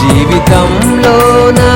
జీవితంలోనా